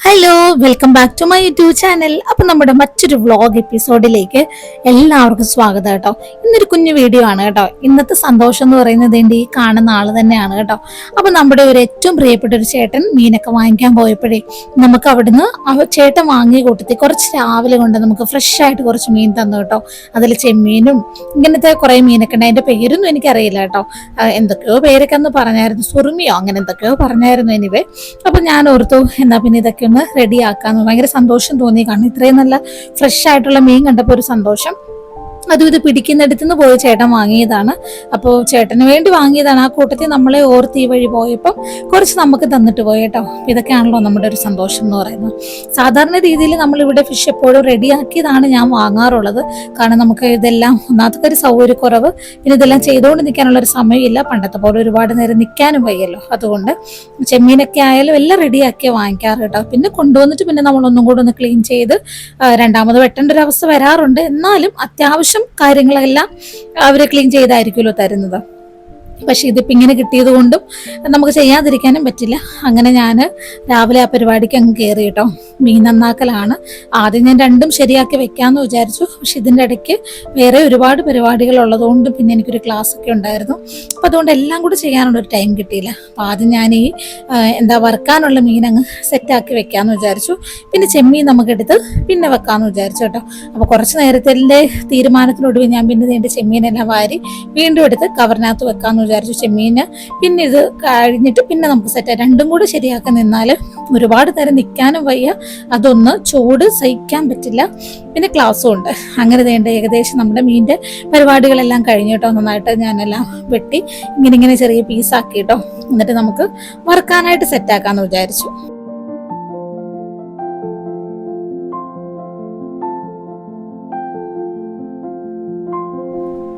Hello welcome back to my YouTube channel അപ്പൊ നമ്മുടെ മറ്റൊരു വ്ളോഗ് എപ്പിസോഡിലേക്ക് എല്ലാവർക്കും സ്വാഗതം കേട്ടോ. ഇന്നൊരു കുഞ്ഞു വീഡിയോ ആണ് കേട്ടോ. ഇന്നത്തെ സന്തോഷം എന്ന് പറയുന്നത് എന്റെ ഈ കാണുന്ന ആൾ തന്നെയാണ് കേട്ടോ. അപ്പൊ നമ്മുടെ ഒരു ഏറ്റവും പ്രിയപ്പെട്ട ഒരു ചേട്ടൻ മീനൊക്കെ വാങ്ങിക്കാൻ പോയപ്പോഴേ നമുക്ക് അവിടുന്ന് അവ ചേട്ടൻ വാങ്ങിയ കൂട്ടത്തിൽ കുറച്ച് രാവിലെ കൊണ്ട് നമുക്ക് ഫ്രഷ് ആയിട്ട് കുറച്ച് മീൻ തന്നു കേട്ടോ. അതിൽ ചെമ്മീനും ഇങ്ങനത്തെ കുറേ മീനൊക്കെ ഉണ്ട്. അതിന്റെ പേരൊന്നും എനിക്കറിയില്ല കേട്ടോ. എന്തൊക്കെയോ പേരൊക്കെ ഒന്ന് പറഞ്ഞായിരുന്നു. സുറുമിയോ അങ്ങനെ എന്തൊക്കെയോ പറഞ്ഞായിരുന്നു എനിവേ അപ്പൊ ഞാൻ ഓർത്തു എന്നാ പിന്നെ ഇതൊക്കെ ഒന്ന് റെഡിയാക്കാന്ന് ഭയങ്കര സന്തോഷം തോന്നി. കാരണം ഇത്രയും നല്ല ഫ്രഷ് ആയിട്ടുള്ള മീൻ കണ്ടപ്പോൾ ഒരു സന്തോഷം. അതും ഇത് പിടിക്കുന്നിടത്ത് നിന്ന് പോയി ചേട്ടൻ വാങ്ങിയതാണ്. അപ്പോൾ ചേട്ടന് വേണ്ടി വാങ്ങിയതാണ്. ആ കൂട്ടത്തിൽ നമ്മളെ ഓർത്ത് ഈ വഴി പോയപ്പം കുറച്ച് നമുക്ക് തന്നിട്ട് പോയി കേട്ടോ. ഇതൊക്കെയാണല്ലോ നമ്മുടെ ഒരു സന്തോഷം എന്ന് പറയുന്നത്. സാധാരണ രീതിയിൽ നമ്മളിവിടെ ഫിഷ് എപ്പോഴും റെഡിയാക്കിയതാണ് ഞാൻ വാങ്ങാറുള്ളത്. കാരണം നമുക്ക് ഇതെല്ലാം ഒന്നാമത്തെ ഒരു സൗകര്യക്കുറവ്. പിന്നെ ഇതെല്ലാം ചെയ്തുകൊണ്ട് നിൽക്കാനുള്ള ഒരു സമയമില്ല. പണ്ടത്തെ പോലെ ഒരുപാട് നേരം നിൽക്കാനും വയ്യല്ലോ. അതുകൊണ്ട് ചെമ്മീനൊക്കെ ആയാലും എല്ലാം റെഡിയാക്കിയാൽ വാങ്ങിക്കാറ് കേട്ടോ. പിന്നെ കൊണ്ടുവന്നിട്ട് പിന്നെ നമ്മൾ ഒന്നും കൂടെ ഒന്ന് ക്ലീൻ ചെയ്ത് രണ്ടാമത് വെട്ടേണ്ട ഒരു അവസ്ഥ വരാറുണ്ട്. എന്നാലും അത്യാവശ്യം കാര്യങ്ങളെല്ലാം അവർ ക്ലീൻ ചെയ്തായിരിക്കുമല്ലോ തരുന്നത്. പക്ഷെ ഇതിപ്പോൾ ഇങ്ങനെ കിട്ടിയത് കൊണ്ടും നമുക്ക് ചെയ്യാതിരിക്കാനും പറ്റില്ല. അങ്ങനെ ഞാൻ രാവിലെ ആ പരിപാടിക്ക് അങ്ങ് കയറി കേട്ടോ. മീൻ നന്നാക്കലാണ്. ആദ്യം ഞാൻ രണ്ടും ശരിയാക്കി വെക്കാമെന്ന് വിചാരിച്ചു. പക്ഷെ ഇതിന്റെ ഇടയ്ക്ക് വേറെ ഒരുപാട് പരിപാടികൾ ഉള്ളതുകൊണ്ടും പിന്നെ എനിക്കൊരു ക്ലാസ് ഒക്കെ ഉണ്ടായിരുന്നു. അപ്പോൾ അതുകൊണ്ട് എല്ലാം കൂടി ചെയ്യാനുള്ള ഒരു ടൈം കിട്ടിയില്ല. അപ്പോൾ ആദ്യം ഞാൻ ഈ എന്താ വറുക്കാനുള്ള മീൻ അങ്ങ് സെറ്റാക്കി വെക്കാമെന്ന് വിചാരിച്ചു. പിന്നെ ചെമ്മീൻ നമുക്കെടുത്ത് പിന്നെ വെക്കാമെന്ന് വിചാരിച്ചു കേട്ടോ. അപ്പോൾ കുറച്ച് നേരത്തെ തീരുമാനത്തിനൊടുവിൽ ഞാൻ പിന്നെ എന്റെ ചെമ്മീനെല്ലാം വാരി വീണ്ടും എടുത്ത് കവറിനകത്ത് വെക്കാമെന്ന് വിചാരിച്ചു ചെമ്മീന് പിന്നെ ഇത് കഴിഞ്ഞിട്ട് പിന്നെ നമുക്ക് സെറ്റ് രണ്ടും കൂടെ ശരിയാക്കാൻ നിന്നാൽ ഒരുപാട് നേരം നിൽക്കാനും വയ്യ. അതൊന്ന് ചൂട് സഹിക്കാൻ പറ്റില്ല. പിന്നെ ക്ലാസ്സും ഉണ്ട്. അങ്ങനെ വേണ്ട ഏകദേശം നമ്മുടെ മീനിന്റെ പരിപാടികളെല്ലാം കഴിഞ്ഞു കേട്ടോ. നന്നായിട്ട് ഞാനെല്ലാം വെട്ടി ഇങ്ങനെ ഇങ്ങനെ ചെറിയ പീസാക്കി കേട്ടോ. എന്നിട്ട് നമുക്ക് വറുക്കാനായിട്ട് സെറ്റാക്കാമെന്ന് വിചാരിച്ചു.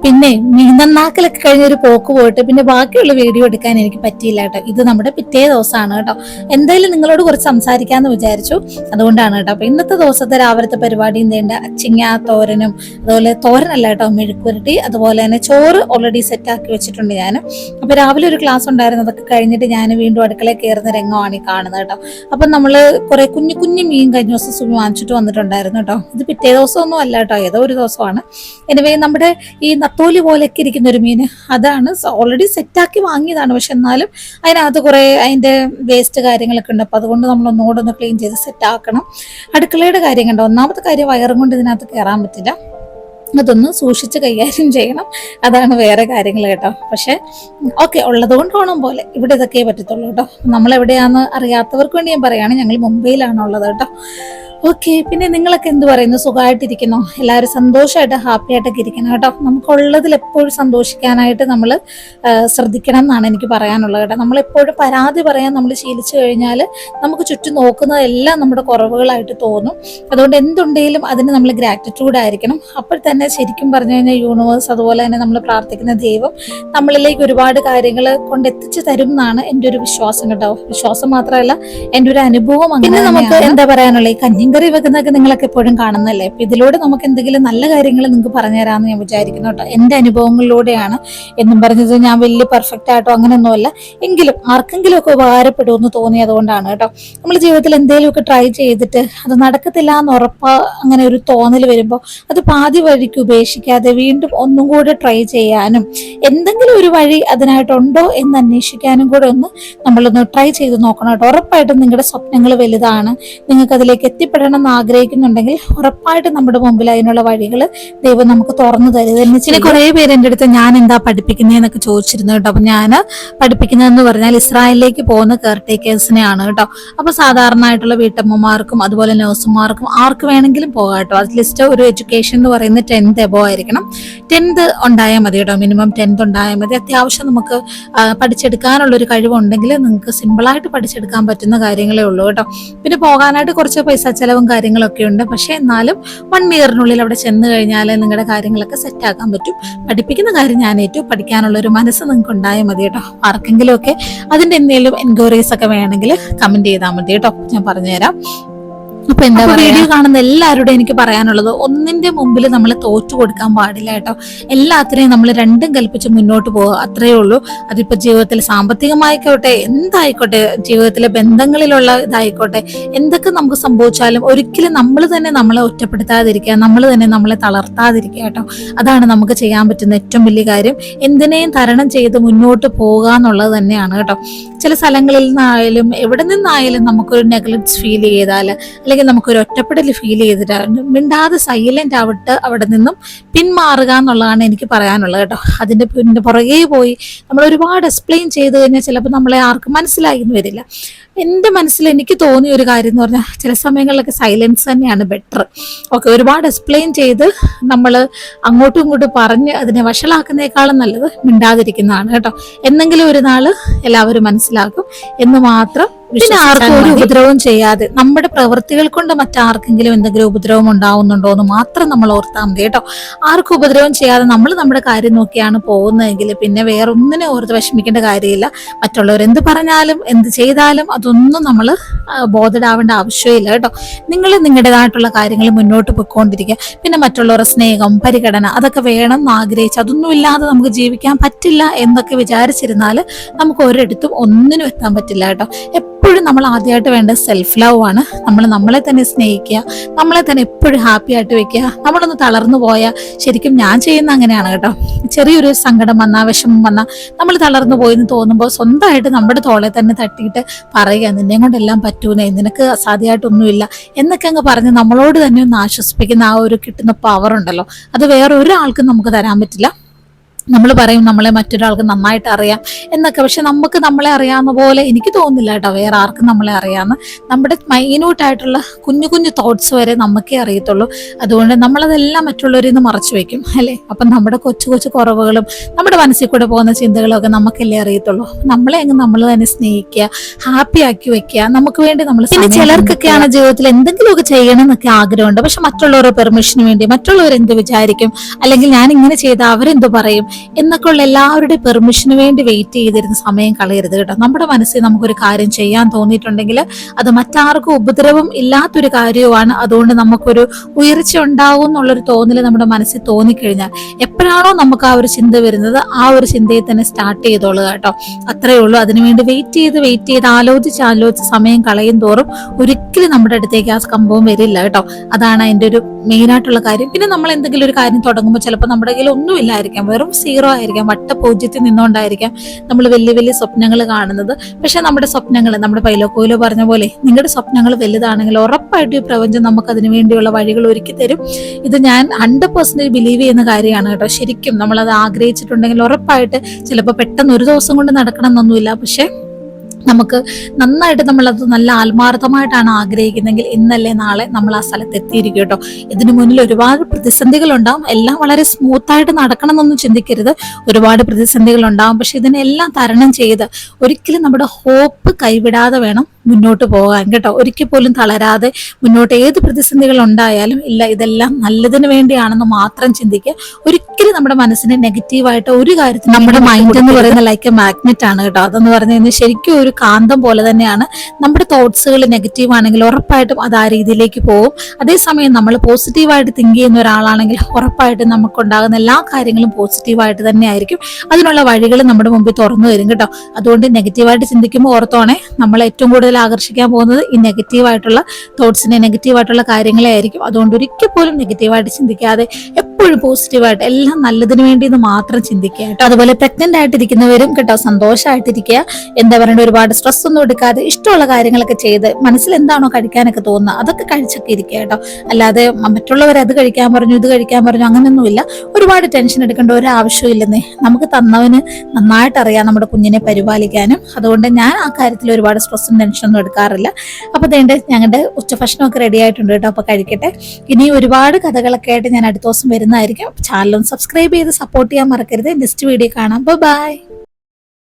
പിന്നെ നീന്തന്നാക്കലൊക്കെ നന്നാക്കലൊക്കെ കഴിഞ്ഞ ഒരു പോക്ക് പോയിട്ട് പിന്നെ ബാക്കിയുള്ള വീഡിയോ എടുക്കാൻ എനിക്ക് പറ്റിയില്ല കേട്ടോ. ഇത് നമ്മുടെ പിറ്റേ ദിവസമാണ് കേട്ടോ. എന്തായാലും നിങ്ങളോട് കുറച്ച് സംസാരിക്കാന്ന് വിചാരിച്ചു. അതുകൊണ്ടാണ് കേട്ടോ. അപ്പൊ ഇന്നത്തെ ദിവസത്തെ രാവിലത്തെ പരിപാടി എന്തേണ്ട അച്ചിങ്ങ തോരനും അതുപോലെ തോരനല്ല കേട്ടോ മെഴുക്കുരുട്ടി അതുപോലെ തന്നെ ചോറ് ഓൾറെഡി സെറ്റ് ആക്കി വെച്ചിട്ടുണ്ട് ഞാൻ അപ്പൊ രാവിലെ ഒരു ക്ലാസ് ഉണ്ടായിരുന്നു. അതൊക്കെ കഴിഞ്ഞിട്ട് ഞാൻ വീണ്ടും അടുക്കളയിൽ കയറുന്ന രംഗമാണ് ഈ കാണുന്നത് കേട്ടോ. അപ്പൊ നമ്മൾ കുറെ കുഞ്ഞു കുഞ്ഞു മീൻ കഴിഞ്ഞ ദിവസം സുമി വാങ്ങിച്ചിട്ട് വന്നിട്ടുണ്ടായിരുന്നു കേട്ടോ. ഇത് പിറ്റേ ദിവസമൊന്നും അല്ല കേട്ടോ. ഏതോ ഒരു ദിവസമാണ്. എനിവേ നമ്മുടെ ഈ നത്തോലി പോലെയൊക്കെ ഇരിക്കുന്ന ഒരു മീൻ. അതാണ് ഓൾറെഡി സെറ്റാക്കി വാങ്ങിയതാണ്. പക്ഷെ എന്നാലും അതിനകത്ത് കുറേ അതിന്റെ വേസ്റ്റ് കാര്യങ്ങളൊക്കെ ഉണ്ട്. അപ്പോൾ അതുകൊണ്ട് നമ്മൾ ഒന്നുകൂടെ ഒന്ന് ക്ലീൻ ചെയ്ത് സെറ്റാക്കണം അടുക്കളയുടെ കാര്യം കണ്ടോ ഒന്നാമത്തെ കാര്യം വയറും കൊണ്ട് ഇതിനകത്ത് കയറാൻ പറ്റില്ല. അതൊന്ന് സൂക്ഷിച്ച് കൈകാര്യം ചെയ്യണം. അതാണ് വേറെ കാര്യങ്ങൾ കേട്ടോ. പക്ഷെ ഓക്കെ ഉള്ളത് കൊണ്ട് ഓണം പോലെ. ഇവിടെ ഇതൊക്കെ പറ്റത്തുള്ളൂ കേട്ടോ. നമ്മൾ എവിടെയാണെന്ന് അറിയാത്തവർക്ക് വേണ്ടി ഞാൻ പറയുകയാണ് ഞങ്ങൾ മുംബൈയിലാണുള്ളത് കേട്ടോ. ഓക്കെ പിന്നെ നിങ്ങളൊക്കെ എന്ത് പറയുന്നു? സുഖമായിട്ടിരിക്കുന്നു? എല്ലാവരും സന്തോഷമായിട്ട് ഹാപ്പി ആയിട്ടൊക്കെ ഇരിക്കണം കേട്ടോ. നമുക്കുള്ളതിൽ എപ്പോഴും സന്തോഷിക്കാനായിട്ട് നമ്മൾ ശ്രദ്ധിക്കണം എന്നാണ് എനിക്ക് പറയാനുള്ളത് കേട്ടോ. നമ്മളെപ്പോഴും പരാതി പറയാൻ നമ്മൾ ശീലിച്ചു കഴിഞ്ഞാൽ നമുക്ക് ചുറ്റും നോക്കുന്നതെല്ലാം നമ്മുടെ കുറവുകളായിട്ട് തോന്നും. അതുകൊണ്ട് എന്തുണ്ടെങ്കിലും അതിന് നമ്മൾ ഗ്രാറ്റിറ്റ്യൂഡ് ആയിരിക്കണം. അപ്പോൾ തന്നെ ശരിക്കും പറഞ്ഞു കഴിഞ്ഞാൽ യൂണിവേഴ്സ് അതുപോലെ തന്നെ നമ്മൾ പ്രാർത്ഥിക്കുന്ന ദൈവം നമ്മളിലേക്ക് ഒരുപാട് കാര്യങ്ങൾ കൊണ്ടെത്തിച്ചു തരും എന്നാണ് എന്റെ ഒരു വിശ്വാസം കേട്ടോ. വിശ്വാസം മാത്രമല്ല എന്റെ ഒരു അനുഭവം അങ്ങനെ നമുക്ക് എന്താ പറയാനുള്ള ഈ കഞ്ഞിങ്കറി വെക്കുന്നതൊക്കെ നിങ്ങളൊക്കെ എപ്പോഴും കാണുന്നല്ലേ അപ്പൊ ഇതിലൂടെ നമുക്ക് എന്തെങ്കിലും നല്ല കാര്യങ്ങൾ നിങ്ങൾക്ക് പറഞ്ഞു തരാമെന്ന് ഞാൻ വിചാരിക്കുന്നു കേട്ടോ. എന്റെ അനുഭവങ്ങളിലൂടെയാണ് എന്നും പറഞ്ഞത്. ഞാൻ വലിയ പെർഫെക്റ്റ് ആയിട്ടോ അങ്ങനെയൊന്നുമല്ല. എങ്കിലും ആർക്കെങ്കിലും ഒക്കെ ഉപകാരപ്പെടുമെന്ന് തോന്നിയത് കൊണ്ടാണ് കേട്ടോ. നമ്മൾ ജീവിതത്തിൽ എന്തെങ്കിലുമൊക്കെ ട്രൈ ചെയ്തിട്ട് അത് നടക്കത്തില്ല എന്ന് ഉറപ്പ് അങ്ങനെ ഒരു തോന്നൽ വരുമ്പോൾ അത് പാതി വഴിക്ക് ഉപേക്ഷിക്കാതെ വീണ്ടും ഒന്നും കൂടെ ട്രൈ ചെയ്യാനും എന്തെങ്കിലും ഒരു വഴി അതിനായിട്ടുണ്ടോ എന്ന് അന്വേഷിക്കാനും കൂടെ ഒന്ന് നമ്മളൊന്ന് ട്രൈ ചെയ്ത് നോക്കണം കേട്ടോ. ഉറപ്പായിട്ടും നിങ്ങളുടെ സ്വപ്നങ്ങൾ വലുതാണ്. നിങ്ങൾക്ക് അതിലേക്ക് എത്തിപ്പെടണം എന്ന് ആഗ്രഹിക്കുന്നുണ്ടെങ്കിൽ ഉറപ്പായിട്ട് നമ്മുടെ മുമ്പിൽ അതിനുള്ള വഴികൾ ദൈവം നമുക്ക് തുറന്നു തരുക തന്നെ ചില കുറേ പേര് എന്റെ അടുത്ത് ഞാൻ എന്താ പഠിപ്പിക്കുന്നതെന്നൊക്കെ ചോദിച്ചിരുന്നു കേട്ടോ. അപ്പൊ ഞാൻ പഠിപ്പിക്കുന്നതെന്ന് പറഞ്ഞാൽ ഇസ്രായേലിലേക്ക് പോകുന്ന കെയർ ടേക്കേഴ്സിനെയാണ് കേട്ടോ. അപ്പൊ സാധാരണ ആയിട്ടുള്ള വീട്ടമ്മമാർക്കും അതുപോലെ നഴ്സുമാർക്കും ആർക്ക് വേണമെങ്കിലും പോകാം കേട്ടോ. അറ്റ്ലീസ്റ്റ് ഒരു എഡ്യൂക്കേഷൻ എന്ന് പറയുന്നത് ടെൻത്ത് എബോ ആയിരിക്കണം. ടെൻത്ത് ഉണ്ടായാൽ മതി കേട്ടോ. മിനിമം ടെൻത്ത് ഉണ്ടായാൽ മതി. അത്യാവശ്യം നമുക്ക് ആ, പഠിച്ചെടുക്കാനുള്ള ഒരു കഴിവുണ്ടെങ്കിൽ നിങ്ങൾക്ക് സിമ്പിളായിട്ട് പഠിച്ചെടുക്കാൻ പറ്റുന്ന കാര്യങ്ങളേ ഉള്ളൂ കേട്ടോ. പിന്നെ പോകാനായിട്ട് കുറച്ച് പൈസ ചെലവും കാര്യങ്ങളൊക്കെ ഉണ്ട്. പക്ഷെ എന്നാലും വൺ ഇയറിനുള്ളിൽ അവിടെ ചെന്ന് കഴിഞ്ഞാൽ നിങ്ങളുടെ കാര്യങ്ങളൊക്കെ സെറ്റ് ആക്കാൻ പറ്റും. പഠിപ്പിക്കുന്ന കാര്യം ഞാൻ ഏറ്റവും പഠിക്കാനുള്ള ഒരു മനസ്സ് നിങ്ങൾക്ക് ഉണ്ടായാൽ മതി കേട്ടോ. ആർക്കെങ്കിലും ഒക്കെ അതിന്റെ എന്തെങ്കിലും എൻക്വയറീസ് ഒക്കെ വേണമെങ്കിൽ കമന്റ് ചെയ്താൽ മതി കേട്ടോ. ഞാൻ പറഞ്ഞുതരാം. അപ്പൊ എന്താ വീഡിയോ കാണുന്ന എല്ലാവരോടും എനിക്ക് പറയാനുള്ളത് ഒന്നിന്റെ മുമ്പിൽ നമ്മൾ തോറ്റു കൊടുക്കാൻ പാടില്ല കേട്ടോ. എല്ലാത്തിനെയും നമ്മൾ രണ്ടും കൽപ്പിച്ച് മുന്നോട്ട് പോകുക അത്രയേ ഉള്ളൂ. അതിപ്പോ ജീവിതത്തിൽ സാമ്പത്തികമായിക്കോട്ടെ എന്തായിക്കോട്ടെ ജീവിതത്തിലെ ബന്ധങ്ങളിലുള്ള ഇതായിക്കോട്ടെ എന്തൊക്കെ നമുക്ക് സംഭവിച്ചാലും ഒരിക്കലും നമ്മൾ തന്നെ നമ്മളെ ഒറ്റപ്പെടുത്താതിരിക്കുക നമ്മൾ തന്നെ നമ്മളെ തളർത്താതിരിക്കുക കേട്ടോ. അതാണ് നമുക്ക് ചെയ്യാൻ പറ്റുന്ന ഏറ്റവും വലിയ കാര്യം. എന്തിനേയും തരണം ചെയ്ത് മുന്നോട്ട് പോകുക എന്നുള്ളത് തന്നെയാണ് കേട്ടോ. ചില സ്ഥലങ്ങളിൽ നിന്നായാലും എവിടെ നിന്നായാലും നമുക്കൊരു നെഗ്ലക്ട്സ് ഫീൽ ചെയ്താൽ അല്ലെങ്കിൽ നമുക്കൊരു ഒറ്റപ്പെടൽ ഫീൽ ചെയ്തിട്ടുണ്ട് മിണ്ടാതെ സൈലന്റ് ആവട്ട് അവിടെ നിന്നും പിന്മാറുക എന്നുള്ളതാണ് എനിക്ക് പറയാനുള്ളത് കേട്ടോ. അതിന്റെ പിന്നെ പുറകെ പോയി നമ്മൾ ഒരുപാട് എക്സ്പ്ലെയിൻ ചെയ്ത് കഴിഞ്ഞാൽ ചിലപ്പോൾ നമ്മളെ ആർക്കും മനസ്സിലായി എന്ന് വരില്ല. എന്റെ മനസ്സിൽ എനിക്ക് തോന്നിയ ഒരു കാര്യം എന്ന് പറഞ്ഞാൽ ചില സമയങ്ങളിലൊക്കെ സൈലൻസ് തന്നെയാണ് ബെറ്റർ ഓക്കെ ഒരുപാട് എക്സ്പ്ലെയിൻ ചെയ്ത് നമ്മൾ അങ്ങോട്ടും ഇങ്ങോട്ടും പറഞ്ഞ് അതിനെ വഷളാക്കുന്നേക്കാളും നല്ലത് മിണ്ടാതിരിക്കുന്നതാണ് കേട്ടോ. എന്നെങ്കിലും ഒരു നാൾ എല്ലാവരും മനസ്സിലാക്കും എന്ന് മാത്രം പിന്നെ ആർക്കും ഒരു ഉപദ്രവവും ചെയ്യാതെ നമ്മുടെ പ്രവൃത്തികൾ കൊണ്ട് മറ്റാർക്കെങ്കിലും എന്തെങ്കിലും ഉപദ്രവം ഉണ്ടാവുന്നുണ്ടോ എന്ന് മാത്രം നമ്മൾ ഓർത്താൽ മതി കേട്ടോ. ആർക്കും ഉപദ്രവം ചെയ്യാതെ നമ്മൾ നമ്മുടെ കാര്യം നോക്കിയാണ് പോകുന്നതെങ്കിൽ പിന്നെ വേറെ ഒന്നിനെ ഓർത്ത് വിഷമിക്കേണ്ട കാര്യമില്ല. മറ്റുള്ളവർ എന്ത് പറഞ്ഞാലും എന്ത് ചെയ്താലും അതൊന്നും നമ്മൾ ബോധഡാവേണ്ട ആവശ്യമില്ല കേട്ടോ. നിങ്ങൾ നിങ്ങളുടേതായിട്ടുള്ള കാര്യങ്ങൾ മുന്നോട്ട് പോയിക്കൊണ്ടിരിക്കുക. പിന്നെ മറ്റുള്ളവരുടെ സ്നേഹം പരിഗണന അതൊക്കെ വേണം എന്ന് ആഗ്രഹിച്ച് അതൊന്നും ഇല്ലാതെ നമുക്ക് ജീവിക്കാൻ പറ്റില്ല എന്നൊക്കെ വിചാരിച്ചിരുന്നാൽ നമുക്ക് ഒരിടത്തും ഒന്നിനും എത്താൻ പറ്റില്ല കേട്ടോ. എപ്പോഴും നമ്മൾ ആദ്യമായിട്ട് വേണ്ട സെൽഫ് ലവ് ആണ്. നമ്മൾ നമ്മളെ തന്നെ സ്നേഹിക്കുക നമ്മളെ തന്നെ എപ്പോഴും ഹാപ്പി ആയിട്ട് വെക്കുക നമ്മളൊന്ന് തളർന്നു പോയാൽ ശരിക്കും ഞാൻ ചെയ്യുന്ന അങ്ങനെയാണ് കേട്ടോ. ചെറിയൊരു സങ്കടം വന്നാൽ വിഷമം വന്നാൽ നമ്മൾ തളർന്നു പോയി എന്ന് തോന്നുമ്പോൾ സ്വന്തമായിട്ട് നമ്മുടെ തോളെ തന്നെ തട്ടിയിട്ട് പറയുക നിന്നെ കൊണ്ടെല്ലാം പറ്റൂനെ നിനക്ക് അസാധ്യമായിട്ടൊന്നുമില്ല എന്നൊക്കെ അങ്ങ് പറഞ്ഞ് നമ്മളോട് തന്നെ ഒന്ന് ആശ്വസിപ്പിക്കുന്ന ആ ഒരു കിട്ടുന്ന പവർ ഉണ്ടല്ലോ. അത് വേറെ ഒരാൾക്കും നമുക്ക് തരാൻ പറ്റില്ല. നമ്മൾ പറയും നമ്മളെ മറ്റൊരാൾക്ക് നന്നായിട്ട് അറിയാം എന്നൊക്കെ. പക്ഷെ നമുക്ക് നമ്മളെ അറിയാവുന്ന പോലെ എനിക്ക് തോന്നുന്നില്ല കേട്ടോ വേറെ ആർക്കും നമ്മളെ അറിയാമെന്ന് നമ്മുടെ മൈന്യൂട്ടായിട്ടുള്ള കുഞ്ഞു കുഞ്ഞു തോട്ട്സ് വരെ നമുക്കേ അറിയത്തുള്ളൂ. അതുകൊണ്ട് നമ്മളതെല്ലാം മറ്റുള്ളവരിൽ നിന്ന് മറച്ചു വെക്കും അല്ലേ? അപ്പം നമ്മുടെ കൊച്ചു കൊച്ചു കുറവുകളും നമ്മുടെ മനസ്സിൽ കൂടെ പോകുന്ന ചിന്തകളും ഒക്കെ നമുക്കല്ലേ അറിയത്തുള്ളൂ. നമ്മളെ അങ്ങ് നമ്മൾ തന്നെ സ്നേഹിക്കുക ഹാപ്പി ആക്കി വെക്കുക. നമുക്ക് വേണ്ടി നമ്മൾ പിന്നെ ചിലർക്കൊക്കെയാണ് ജീവിതത്തിൽ എന്തെങ്കിലുമൊക്കെ ചെയ്യണം എന്നൊക്കെ ആഗ്രഹമുണ്ട്. പക്ഷെ മറ്റുള്ളവരുടെ പെർമിഷന് വേണ്ടി മറ്റുള്ളവർ എന്ത് വിചാരിക്കും? അല്ലെങ്കിൽ ഞാൻ ഇങ്ങനെ ചെയ്താൽ അവരെന്ത് പറയും? എന്നൊക്കെ ഉള്ള എല്ലാവരുടെ പെർമിഷന് വേണ്ടി വെയിറ്റ് ചെയ്തിരുന്ന സമയം കളയരുത് കേട്ടോ. നമ്മുടെ മനസ്സിൽ നമുക്കൊരു കാര്യം ചെയ്യാൻ തോന്നിയിട്ടുണ്ടെങ്കിൽ അത് മറ്റാർക്കും ഉപദ്രവം ഇല്ലാത്തൊരു കാര്യവുമാണ്. അതുകൊണ്ട് നമുക്കൊരു ഉയർച്ച ഉണ്ടാവും എന്നുള്ളൊരു തോന്നൽ നമ്മുടെ മനസ്സിൽ തോന്നിക്കഴിഞ്ഞാൽ എപ്പോഴാണോ നമുക്ക് ആ ഒരു ചിന്ത വരുന്നത് ആ ഒരു ചിന്തയെ തന്നെ സ്റ്റാർട്ട് ചെയ്തോളൂ കേട്ടോ. അത്രയേ ഉള്ളൂ. അതിനുവേണ്ടി വെയിറ്റ് ചെയ്ത് വെയിറ്റ് ചെയ്ത് ആലോചിച്ച് ആലോചിച്ച് സമയം കളയും തോറും ഒരിക്കലും നമ്മുടെ അടുത്തേക്ക് ആ സംഭവം വരില്ല കേട്ടോ. അതാണ് അതിന്റെ ഒരു മെയിൻ ആയിട്ടുള്ള കാര്യം. പിന്നെ നമ്മൾ എന്തെങ്കിലും ഒരു കാര്യം തുടങ്ങുമ്പോൾ ചിലപ്പോൾ നമ്മുടെ കയ്യിൽ ഒന്നുമില്ലായിരിക്കാം. വെറും സീറോ ആയിരിക്കാം വട്ട പൂജ്യത്തിൽ നിന്നുകൊണ്ടായിരിക്കാം നമ്മൾ വലിയ വലിയ സ്വപ്നങ്ങൾ കാണുന്നത്. പക്ഷെ നമ്മുടെ സ്വപ്നങ്ങൾ നമ്മുടെ പൈലോക്കോയിലോ പറഞ്ഞ പോലെ നിങ്ങളുടെ സ്വപ്നങ്ങൾ വലുതാണെങ്കിൽ ഉറപ്പായിട്ടും ഈ പ്രപഞ്ചം നമുക്ക് അതിനു വേണ്ടിയുള്ള വഴികൾ ഒരുക്കി തരും. ഇത് ഞാൻ ഹൺഡ്രഡ് പേഴ്സന്റേജ് ബിലീവ് ചെയ്യുന്ന കാര്യമാണ് കേട്ടോ. ശരിക്കും നമ്മളത് ആഗ്രഹിച്ചിട്ടുണ്ടെങ്കിൽ ഉറപ്പായിട്ട് ചിലപ്പോൾ പെട്ടെന്ന് ഒരു ദിവസം കൊണ്ട് നടക്കണം എന്നൊന്നുമില്ല. പക്ഷെ നമുക്ക് നന്നായിട്ട് നമ്മളത് നല്ല ആത്മാർത്ഥമായിട്ടാണ് ആഗ്രഹിക്കുന്നതെങ്കിൽ ഇന്നല്ലേ നാളെ നമ്മൾ ആ സ്ഥലത്ത് എത്തിയിരിക്കും കേട്ടോ. ഇതിനു മുന്നിൽ ഒരുപാട് പ്രതിസന്ധികൾ ഉണ്ടാവും എല്ലാം വളരെ സ്മൂത്ത് ആയിട്ട് നടക്കണം എന്നൊന്നും ചിന്തിക്കരുത്. ഒരുപാട് പ്രതിസന്ധികൾ ഉണ്ടാവും പക്ഷെ ഇതിനെല്ലാം തരണം ചെയ്ത് ഒരിക്കലും നമ്മുടെ ഹോപ്പ് കൈവിടാതെ വേണം മുന്നോട്ട് പോകാൻ കേട്ടോ. ഒരിക്കൽ പോലും തളരാതെ മുന്നോട്ട് ഏത് പ്രതിസന്ധികൾ ഉണ്ടായാലും ഇല്ല ഇതെല്ലാം നല്ലതിന് വേണ്ടിയാണെന്ന് മാത്രം ചിന്തിക്കുക. ഒരിക്കലും നമ്മുടെ മനസ്സിനെ നെഗറ്റീവായിട്ട് ഒരു കാര്യത്തിൽ നമ്മുടെ മൈൻഡ് എന്ന് പറയുന്ന ലൈക്ക് എ മാഗ്നറ്റ് ആണ് കേട്ടോ. അതെന്ന് പറഞ്ഞു കഴിഞ്ഞാൽ ശരിക്കും ഒരു കാന്തം പോലെ തന്നെയാണ് നമ്മുടെ തോട്ട്സുകൾ നെഗറ്റീവ് ആണെങ്കിൽ ഉറപ്പായിട്ടും അത് ആ രീതിയിലേക്ക് പോകും. അതേസമയം നമ്മൾ പോസിറ്റീവായിട്ട് തിങ്ക് ചെയ്യുന്ന ഒരാളാണെങ്കിൽ ഉറപ്പായിട്ടും നമുക്കുണ്ടാകുന്ന എല്ലാ കാര്യങ്ങളും പോസിറ്റീവായിട്ട് തന്നെ ആയിരിക്കും അതിനുള്ള വഴികൾ നമ്മുടെ മുമ്പിൽ തുറന്നു വരും കേട്ടോ. അതുകൊണ്ട് നെഗറ്റീവായിട്ട് ചിന്തിക്കുമ്പോൾ ഓർത്തോണേ നമ്മൾ ഏറ്റവും കൂടുതൽ ആകർഷിക്കാൻ പോകുന്നത് ഈ നെഗറ്റീവായിട്ടുള്ള തോട്ട്സിനെ നെഗറ്റീവായിട്ടുള്ള കാര്യങ്ങളെ ആയിരിക്കും. അതുകൊണ്ട് ഒരിക്കൽ പോലും നെഗറ്റീവായിട്ട് ചിന്തിക്കാതെ എപ്പോഴും പോസിറ്റീവായിട്ട് എല്ലാം നല്ലതിന് വേണ്ടി എന്ന് മാത്രം ചിന്തിക്കുക കേട്ടോ. അതുപോലെ പ്രഗ്നന്റ് ആയിട്ടിരിക്കുന്നവരും കേട്ടോ സന്തോഷമായിട്ടിരിക്കുക എന്താ പറയുക ഒരുപാട് സ്ട്രെസ് ഒന്നും എടുക്കാതെ ഇഷ്ടമുള്ള കാര്യങ്ങളൊക്കെ ചെയ്ത് മനസ്സിൽ എന്താണോ കഴിക്കാനൊക്കെ തോന്നുന്നത് അതൊക്കെ കഴിച്ചൊക്കെ ഇരിക്കുക കേട്ടോ. അല്ലാതെ മറ്റുള്ളവർ അത് കഴിക്കാൻ പറഞ്ഞു ഇത് കഴിക്കാൻ പറഞ്ഞു അങ്ങനെയൊന്നുമില്ല. ഒരുപാട് ടെൻഷൻ എടുക്കേണ്ട ഒരു ആവശ്യമില്ലെന്നേ നമുക്ക് തന്നവന് നന്നായിട്ട് അറിയാം നമ്മുടെ കുഞ്ഞിനെ പരിപാലിക്കാനും. അതുകൊണ്ട് ഞാൻ ആ കാര്യത്തിൽ ഒരുപാട് സ്ട്രെസ്സും ടെൻഷനൊന്നും എടുക്കാറില്ല. അപ്പോൾ അതേണ്ട ഞങ്ങളുടെ ഉച്ചഭക്ഷണമൊക്കെ റെഡി ആയിട്ടുണ്ട് കേട്ടോ. അപ്പൊ കഴിക്കട്ടെ. ഇനി ഒരുപാട് കഥകളൊക്കെ ആയിട്ട് ഞാൻ അടുത്ത ദിവസം വരുന്നതായിരിക്കും ചാനലും സബ്സ്ക്രൈബ് ചെയ്ത് സപ്പോർട്ട് ചെയ്യാൻ മറക്കരുത്. നെക്സ്റ്റ് വീഡിയോ കാണാം. ബൈ